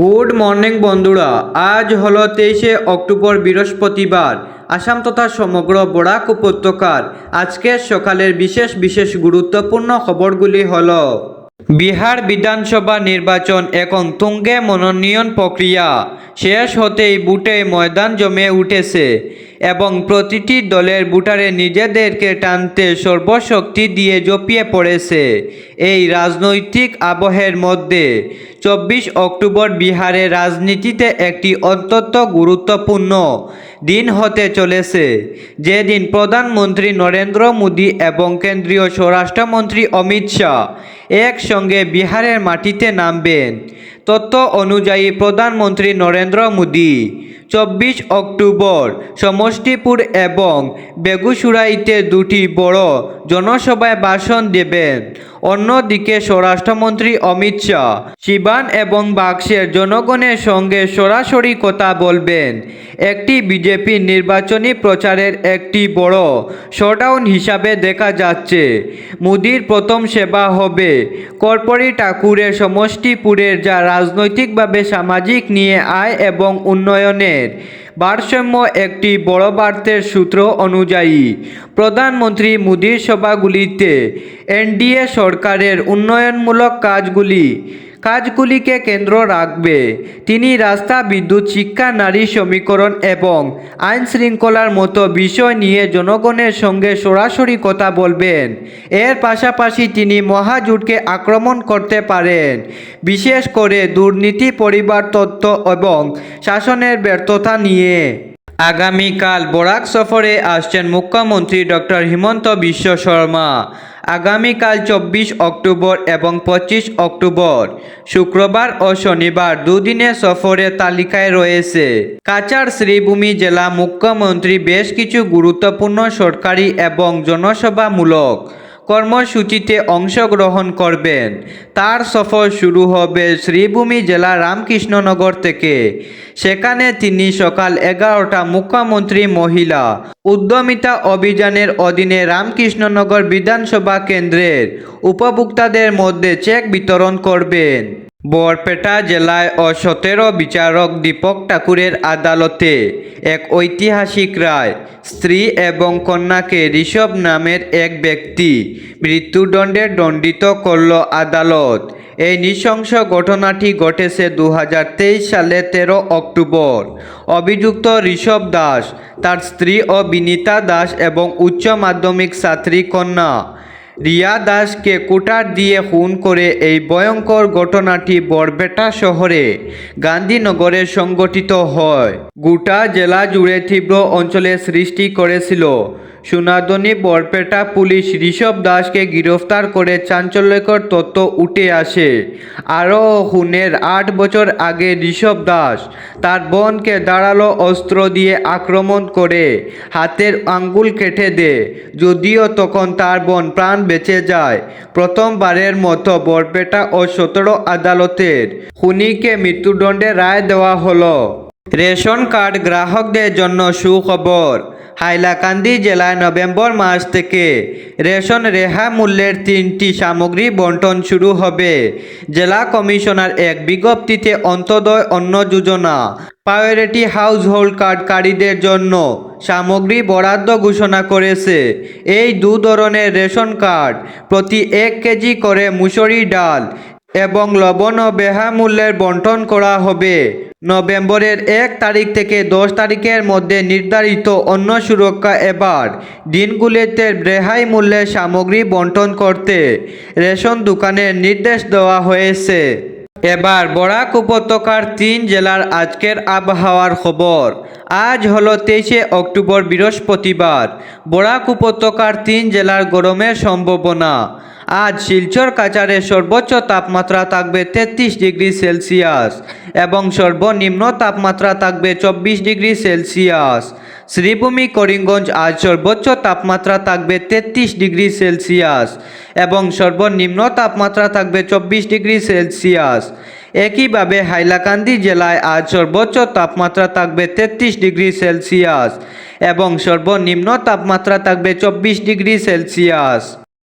Good morning বন্ধুরা। আজ হলো তেইশে অক্টোবর বৃহস্পতিবার। আসাম তথা সমগ্র বরাক উপত্যকার আজকের সকালের বিশেষ বিশেষ গুরুত্বপূর্ণ খবরগুলি হল বিহার বিধানসভা নির্বাচন এখন তুঙ্গে মনোনয়ন প্রক্রিয়া। শেষ হতেই বুটে ময়দান জমে উঠেছে এবং প্রতিটি দলের ভোটারে নিজেদেরকে টানতে সর্বশক্তি দিয়ে জপিয়ে পড়েছে এই রাজনৈতিক আবহের মধ্যে। চব্বিশ অক্টোবর বিহারে রাজনীতিতে একটি অত্যন্ত গুরুত্বপূর্ণ দিন হতে চলেছে। যেদিন প্রধানমন্ত্রী নরেন্দ্র মোদী এবং কেন্দ্রীয় স্বরাষ্ট্রমন্ত্রী অমিত শাহ একসঙ্গে বিহারের মাটিতে নামবেন। তথ্য অনুযায়ী প্রধানমন্ত্রী নরেন্দ্র মোদী চব্বিশ অক্টোবর সমষ্টিপুর এবং বেগুসুরাইতে দুটি বড় জনসভায় ভাষণ দেবেন। অন্যদিকে স্বরাষ্ট্রমন্ত্রী অমিত শাহ, শিবান এবং বাক্সের জনগণের সঙ্গে সরাসরি কথা বলবেন। একটি বিজেপি নির্বাচনী প্রচারের একটি বড় শোডাউন হিসাবে দেখা যাচ্ছে। মোদির প্রথম সেবা হবে কর্পরি ঠাকুরের সমষ্টিপুরের যা রাজনৈতিকভাবে সামাজিক নিয়ে আয় এবং উন্নয়নের ভারসাম্য একটি বড় বার্তের সূত্র অনুযায়ী প্রধানমন্ত্রী মোদীর সভাগুলিতে এনডিএ সরকারের উন্নয়নমূলক কাজগুলি কাজগুলিকে কেন্দ্র রাখবে। তিনি রাস্তা, বিদ্যুৎ, শিক্ষা, নারী সমীকরণ এবং আইন শৃঙ্খলার মতো বিষয় নিয়ে জনগণের সঙ্গে সরাসরি কথা বলবেন। এর পাশাপাশি তিনি মহাজোটকে আক্রমণ করতে পারেন। বিশেষ করে দুর্নীতি, পরিবার তত্ত্ব এবং শাসনের ব্যর্থতা নিয়ে। আগামীকাল বরাক সফরে আসছেন মুখ্যমন্ত্রী ডক্টর হিমন্ত বিশ্ব শর্মা। আগামীকাল চব্বিশ অক্টোবর এবং পঁচিশ অক্টোবর। শুক্রবার ও শনিবার দুদিনের সফরের তালিকায় রয়েছে। কাচার শ্রীভূমি জেলা মুখ্যমন্ত্রী বেশ কিছু গুরুত্বপূর্ণ সরকারি এবং জনসভামূলক কর্মসূচিতে অংশগ্রহণ করবেন। তার সফর শুরু হবে শ্রীভূমি জেলা রামকৃষ্ণনগর থেকে। সেখানে তিনি সকাল এগারোটা মুখ্যমন্ত্রী মহিলা উদ্যমিতা অভিযানের অধীনে রামকৃষ্ণনগর বিধানসভা কেন্দ্রের উপভোক্তাদের মধ্যে চেক বিতরণ করবেন। বরপেটা জেলায় ও সতেরো বিচারক দীপক ঠাকুরের আদালতে এক ঐতিহাসিক রায় স্ত্রী এবং কন্যাকে ঋষভ নামের এক ব্যক্তি মৃত্যুদণ্ডে দণ্ডিত করল আদালত। এই নৃশংস ঘটনাটি ঘটেছে দু হাজার তেইশ সালে তেরো অক্টোবর। অভিযুক্ত ঋষভ দাস, তার স্ত্রী ও বিনীতা দাস এবং উচ্চ মাধ্যমিক ছাত্রী কন্যা। রিয়া দাসকে কুটার দিয়ে খুন করে এই ভয়ঙ্কর ঘটনাটি বরপেটা শহরে গান্ধীনগরে সংগঠিত হয়। গোটা জেলা জুড়ে তীব্র অঞ্চলে সৃষ্টি করেছিল। সুনাদনী বরপেটা পুলিশ ঋষভ দাসকে গ্রেফতার করে চাঞ্চল্যকর তথ্য উঠে আসে। আরও হুনের আট বছর আগে ঋষভ দাস তার বোনকে দাঁড়াল অস্ত্র দিয়ে আক্রমণ করে হাতের আঙ্গুল কেটে দেয়। যদিও তখন তার বোন প্রাণ বেঁচে যায়। প্রথমবারের মতো বরপেটা ও সতেরো আদালতের খুনিকে মৃত্যুদণ্ডে রায় দেওয়া হলো। রেশন কার্ড গ্রাহকদের জন্য সুখবর। হাইলাকান্দি জেলায় নভেম্বর মাস থেকে রেশন রেহা মূল্যের তিনটি সামগ্রী বন্টন শুরু হবে। জেলা কমিশনার এক বিজ্ঞপ্তিতে Antyodaya Anna Yojana, priority household কার্ডকারীদের জন্য সামগ্রী বরাদ্দ ঘোষণা করেছে। এই দু ধরনের রেশন কার্ড প্রতি এক কেজি করে মুসুরি ডাল এবং লবণ ও বেহা মূল্যের বন্টন করা হবে। নভেম্বরের এক তারিখ থেকে দশ তারিখের মধ্যে নির্ধারিত অন্য সুরক্ষা এবার দিনগুলিতে রেহাই মূল্যের সামগ্রী বন্টন করতে রেশন দোকানের নির্দেশ দেওয়া হয়েছে। এবার বরাক উপত্যকার তিন জেলার আজকের আবহাওয়ার খবর। আজ হলো তেইশে অক্টোবর বৃহস্পতিবার। বরাক উপত্যকার তিন জেলার গরমের সম্ভাবনা। আজ শিলচর কাচারে সর্বোচ্চ তাপমাত্রা থাকবে তেত্রিশ ডিগ্রি সেলসিয়াস এবং সর্বনিম্ন তাপমাত্রা থাকবে চব্বিশ ডিগ্রি সেলসিয়াস। শ্রীভূমি, করিমগঞ্জ আজ সর্বোচ্চ তাপমাত্রা থাকবে তেত্রিশ ডিগ্রি সেলসিয়াস এবং সর্বনিম্ন তাপমাত্রা থাকবে চব্বিশ ডিগ্রি সেলসিয়াস। একইভাবে হাইলাকান্দি জেলায় আজ সর্বোচ্চ তাপমাত্রা থাকবে তেত্রিশ ডিগ্রি সেলসিয়াস এবং সর্বনিম্ন তাপমাত্রা থাকবে চব্বিশ ডিগ্রি সেলসিয়াস।